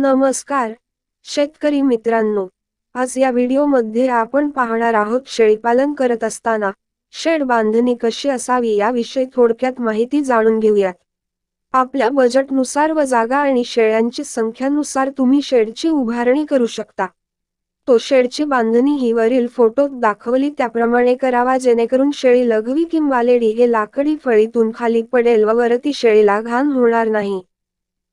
नमस्कार शेतकरी मित्रांनो आज या व्हिडिओमध्ये आपण पाहणार आहोत शेळीपालन करत असताना शेड बांधणी कशी असावी याविषयी थोडक्यात माहिती जाणून घेऊयात. आपल्या बजेटनुसार व जागा आणि शेळ्यांची संख्यानुसार तुम्ही शेडची उभारणी करू शकता. तो शेडची बांधणी ही वरील फोटोत दाखवली त्याप्रमाणे करावा जेणेकरून शेळी लघवी किंवा लेडी हे लाकडी फळीतून खाली पडेल व वरती शेळीला घाण होणार नाही.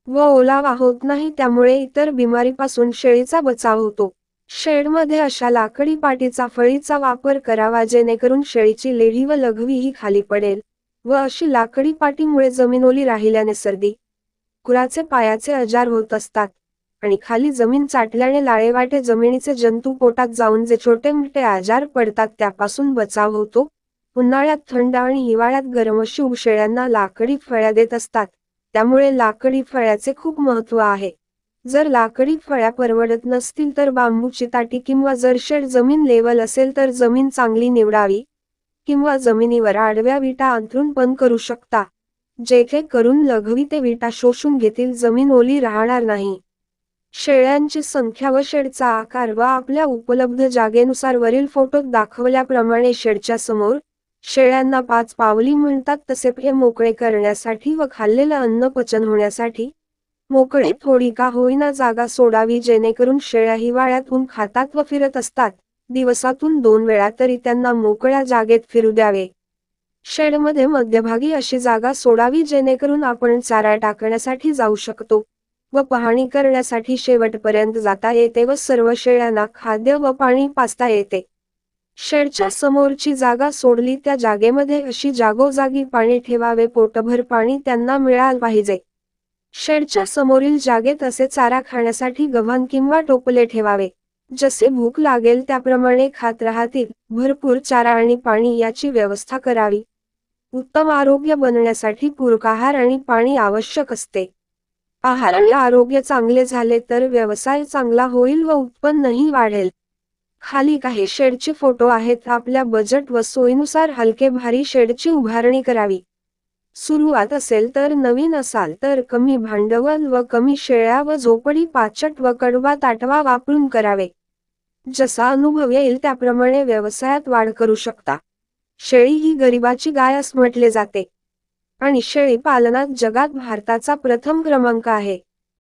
व ओलावा होत नाही त्यामुळे इतर बिमारीपासून शेळीचा बचाव होतो. शेडमध्ये अशा लाकडी पाटीचा फळीचा वापर करावा जेणेकरून शेळीची लेढी व लघवी ही खाली पडेल व अशी लाकडी पाटीमुळे जमीन ओली राहिल्याने सर्दी कुराचे पायाचे आजार होत असतात आणि खाली जमीन चाटल्याने लाळेवाटे जमिनीचे जंतू पोटात जाऊन जे छोटे मोठे आजार पडतात त्यापासून बचाव होतो. उन्हाळ्यात थंड आणि हिवाळ्यात गरम अशी शेळ्यांना लाकडी फळ्या देत असतात. त्यामुळे लाकडी फळ्याचे खूप महत्त्व आहे. जर लाकडी फळ्या परवडत नसतील तर बांबूची ताटी किंवा जर शेड जमीन लेवल असेल तर जमीन चांगली निवडावी किंवा जमिनीवर आडव्या विटा अंथरून पण करू शकता. जेथे करून लघवी ते विटा शोषून घेतील जमीन ओली राहणार नाही. शेळ्यांची संख्या व शेडचा आकार व आपल्या उपलब्ध जागेनुसार वरील फोटोत दाखवल्याप्रमाणे शेडच्या समोर शेळ्यांना पाच पावली म्हणतात तसे हे मोकळे करण्यासाठी व खाल्लेलं अन्न पचन होण्यासाठी मोकळे थोडी का होईना जागा सोडावी जेणेकरून शेळ्या हिवाळ्यातून खातात व फिरत असतात. दिवसातून दोन वेळा तरी त्यांना मोकळ्या जागेत फिरू द्यावे. शेडमध्ये मध्यभागी अशी जागा सोडावी जेणेकरून आपण चारा टाकण्यासाठी जाऊ शकतो व पाहणी करण्यासाठी शेवटपर्यंत जाता येते व सर्व शेळ्यांना खाद्य व पाणी पाचता येते. शेडच्या समोरची जागा सोडली त्या जागेमध्ये अशी जागोजागी पाणी ठेवावे पोटभर पाणी त्यांना मिळाल पाहिजे. शेडच्या समोरील जागेत असे चारा खाण्यासाठी गव्हाण किंवा टोपले ठेवावे. जसे भूक लागेल त्याप्रमाणे खात राहतील भरपूर चारा आणि पाणी याची व्यवस्था करावी. उत्तम आरोग्य बनण्यासाठी पूरक आहार आणि पाणी आवश्यक असते. आहार आणि आरोग्य चांगले झाले तर व्यवसाय चांगला होईल व उत्पन्नही वाढेल. खाली काही शेडचे फोटो आहेत. आपल्या बजेट व सोयीनुसार हलके भारी शेडची उभारणी करावी. सुरुवात असेल तर नवीन असाल तर कमी भांडवल व कमी शेळ्या व झोपडी पाचट व कडवा ताटवा वापरून करावे. जसा अनुभव येईल त्याप्रमाणे व्यवसायात वाढ करू शकता. शेळी ही गरिबाची गाय अस म्हटले जाते. आणि शेळी पालनात जगात भारताचा प्रथम क्रमांक आहे.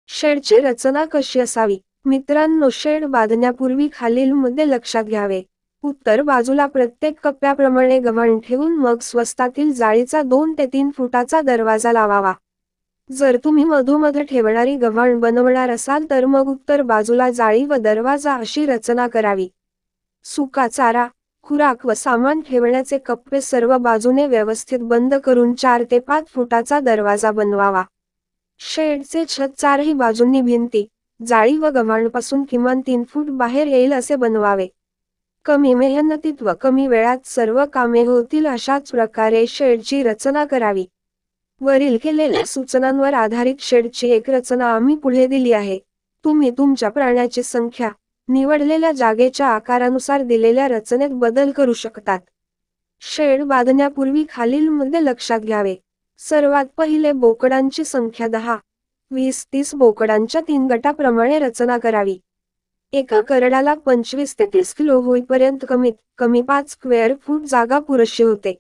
शेडची रचना कशी असावी? मित्रांनो शेड बांधण्यापूर्वी खालील मुद्दे लक्षात घ्यावे. उत्तर बाजूला प्रत्येक कप्प्याप्रमाणे गव्हाण ठेवून मग स्वस्तातील जाळीचा दोन ते तीन फुटाचा दरवाजा लावावा. जर तुम्ही मधोमध ठेवणारी गव्हाण बनवणार असाल तर मग उत्तर बाजूला जाळी व दरवाजा अशी रचना करावी. सुका चारा खुराक व सामान ठेवण्याचे कप्पे सर्व बाजूने व्यवस्थित बंद करून चार ते पाच फुटाचा दरवाजा बनवावा. शेडचे छत चारही बाजूंनी भिंती जाळी व गव्हाणपासून किमान तीन फूट बाहेर येईल असे बनवावे. कमी मेहनतीत व कमी वेळात सर्व कामे होतील अशाच प्रकारे शेडची रचना करावी. वरील केलेल्या सूचनांवर आधारित शेडची एक रचना आम्ही पुढे दिली आहे. तुम्ही तुमच्या प्राण्याची संख्या निवडलेल्या जागेच्या आकारानुसार दिलेल्या रचनेत बदल करू शकतात. शेड बांधण्यापूर्वी खालील मुद्दे लक्षात घ्यावे. सर्वात पहिले बोकडांची संख्या दहा वीस तीस बोकडांच्या तीन गटाप्रमाणे रचना करावी. एका करडाला पंचवीस ते तीस किलो होईपर्यंत कमीत कमी पाच स्क्वेअर फूट जागा पुरेशी होते.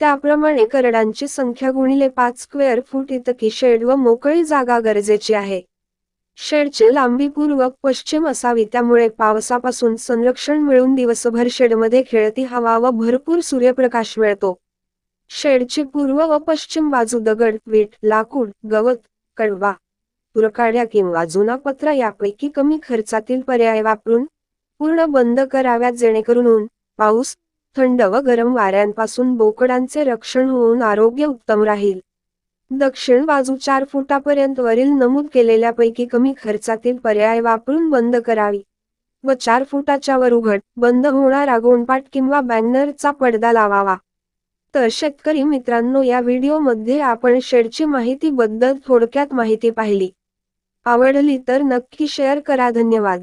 त्याप्रमाणे करडांची संख्या गुणिले पाच स्क्वेअर फूट इतकी शेड व मोकळी जागा गरजेची आहे. शेडची लांबी पूर्व पश्चिम असावी त्यामुळे पावसापासून संरक्षण मिळून दिवसभर शेडमध्ये खेळती हवा व भरपूर सूर्यप्रकाश मिळतो. शेडची पूर्व व पश्चिम बाजू दगड वीट लाकूड गवत कळवा. पुरकाड्या किंवा जुना पत्रा यापैकी कमी खर्चातील पर्याय वापरून पूर्ण बंद कराव्यात जेणेकरून ऊन पाऊस थंड व गरम वाऱ्यांपासून बोकडांचे रक्षण होऊन आरोग्य उत्तम राहील. दक्षिण बाजू चार फुटापर्यंत वरील नमूद केलेल्यापैकी कमी खर्चातील पर्याय वापरून बंद करावी व चार फुटाच्या वर उघड बंद होणारा गोंडपाट किंवा बॅनरचा पडदा लावावा. तर शेतकरी मित्रांनो या व्हिडिओमध्ये आपण शेडची माहिती बद्दल थोडक्यात माहिती पाहिली. आवडली तर नक्की शेअर करा. धन्यवाद.